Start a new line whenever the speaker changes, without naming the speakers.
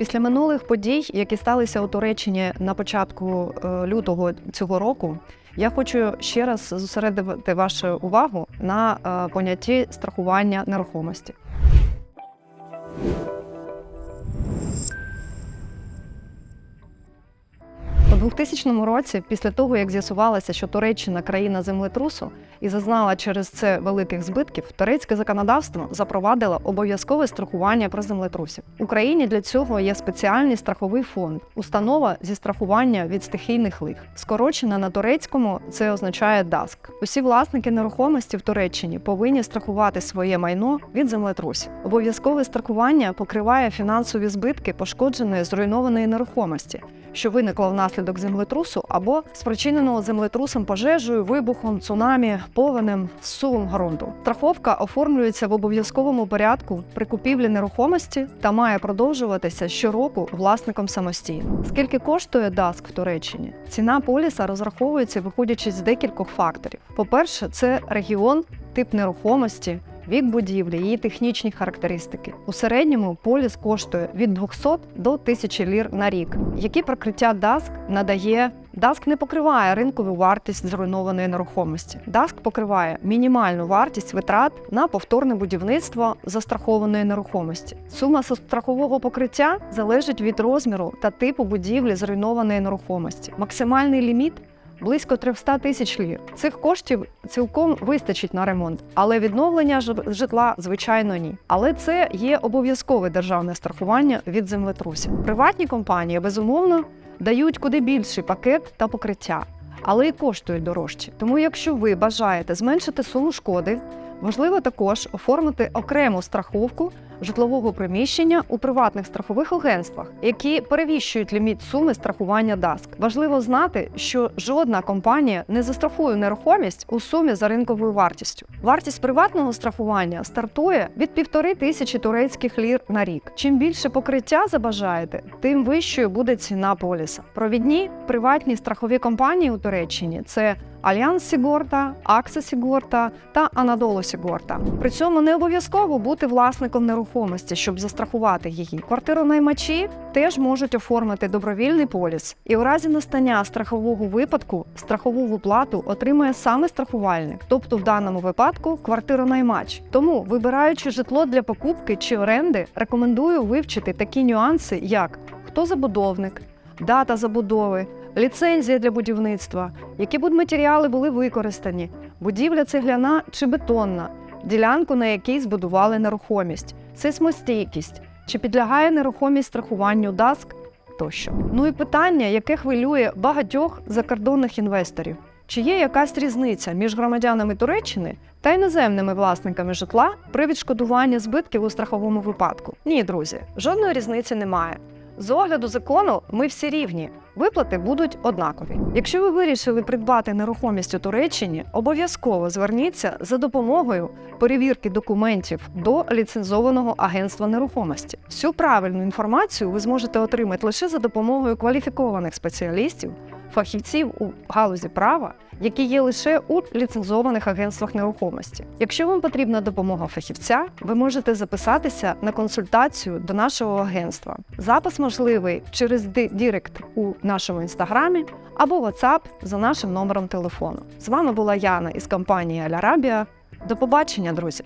Після минулих подій, які сталися у Туреччині на початку е, лютого цього року, я хочу ще раз зосередити вашу увагу на е, понятті страхування нерухомості. У 2000 році, після того як з'ясувалося, що Туреччина країна землетрусу і зазнала через це великих збитків, турецьке законодавство запровадило обов'язкове страхування про землетрусів. В Україні для цього є спеціальний страховий фонд, установа зі страхування від стихійних лих. Скорочена на турецькому це означає DASK. Усі власники нерухомості в Туреччині повинні страхувати своє майно від землетрусів. Обов'язкове страхування покриває фінансові збитки пошкодженої зруйнованої нерухомості що виникла внаслідок землетрусу або спричиненого землетрусом пожежею, вибухом, цунамі, повенем, сувом ґрунту. Страховка оформлюється в обов'язковому порядку при купівлі нерухомості та має продовжуватися щороку власником самостійно. Скільки коштує ДАСК в Туреччині? Ціна поліса розраховується, виходячи з декількох факторів. По-перше, це регіон, тип нерухомості. Вік будівлі, її технічні характеристики. У середньому поліс коштує від 200 до 1000 лір на рік. Які прикриття DASK надає? DASK не покриває ринкову вартість зруйнованої нерухомості. DASK покриває мінімальну вартість витрат на повторне будівництво застрахованої нерухомості. Сума страхового покриття залежить від розміру та типу будівлі зруйнованої нерухомості. Максимальний ліміт близько 300 тисяч лір. Цих коштів цілком вистачить на ремонт, але відновлення житла, звичайно, ні. Але це є обов'язкове державне страхування від землетрусів. Приватні компанії безумовно дають куди більший пакет та покриття, але і коштують дорожче. Тому, якщо ви бажаєте зменшити суму шкоди, важливо також оформити окрему страховку житлового приміщення у приватних страхових агентствах, які перевищують ліміт суми страхування DASK. Важливо знати, що жодна компанія не застрахує нерухомість у сумі за ринковою вартістю. Вартість приватного страхування стартує від півтори тисячі турецьких лір на рік. Чим більше покриття забажаєте, тим вищою буде ціна поліса. Провідні приватні страхові компанії у Туреччині це Альянс Сігорта, Акса Сігорта та Анадолу Сігорта. При цьому не обов'язково бути власником нерухомості, щоб застрахувати її. Квартиронаймачі теж можуть оформити добровільний поліс, і у разі настання страхового випадку страхову виплату отримує саме страхувальник, тобто в даному випадку квартиронаймач. Тому, вибираючи житло для покупки чи оренди, рекомендую вивчити такі нюанси, як хто забудовник, дата забудови, ліцензія для будівництва, які будматеріали були використані, будівля цегляна чи бетонна, ділянку, на якій збудували нерухомість, сейсмостійкість, чи підлягає нерухомість страхуванню ДАСК тощо. Ну і питання, яке хвилює багатьох закордонних інвесторів. Чи є якась різниця між громадянами Туреччини та іноземними власниками житла при відшкодуванні збитків у страховому випадку? Ні, друзі, жодної різниці немає. З огляду закону ми всі рівні. Виплати будуть однакові. Якщо ви вирішили придбати нерухомість у Туреччині, обов'язково зверніться за допомогою перевірки документів до ліцензованого агентства нерухомості. Всю правильну інформацію ви зможете отримати лише за допомогою кваліфікованих спеціалістів, фахівців у галузі права, які є лише у ліцензованих агентствах нерухомості. Якщо вам потрібна допомога фахівця, ви можете записатися на консультацію до нашого агентства. Запис можливий через Дірект у нашому інстаграмі або WhatsApp за нашим номером телефону. З вами була Яна із компанії Алярабія. До побачення, друзі!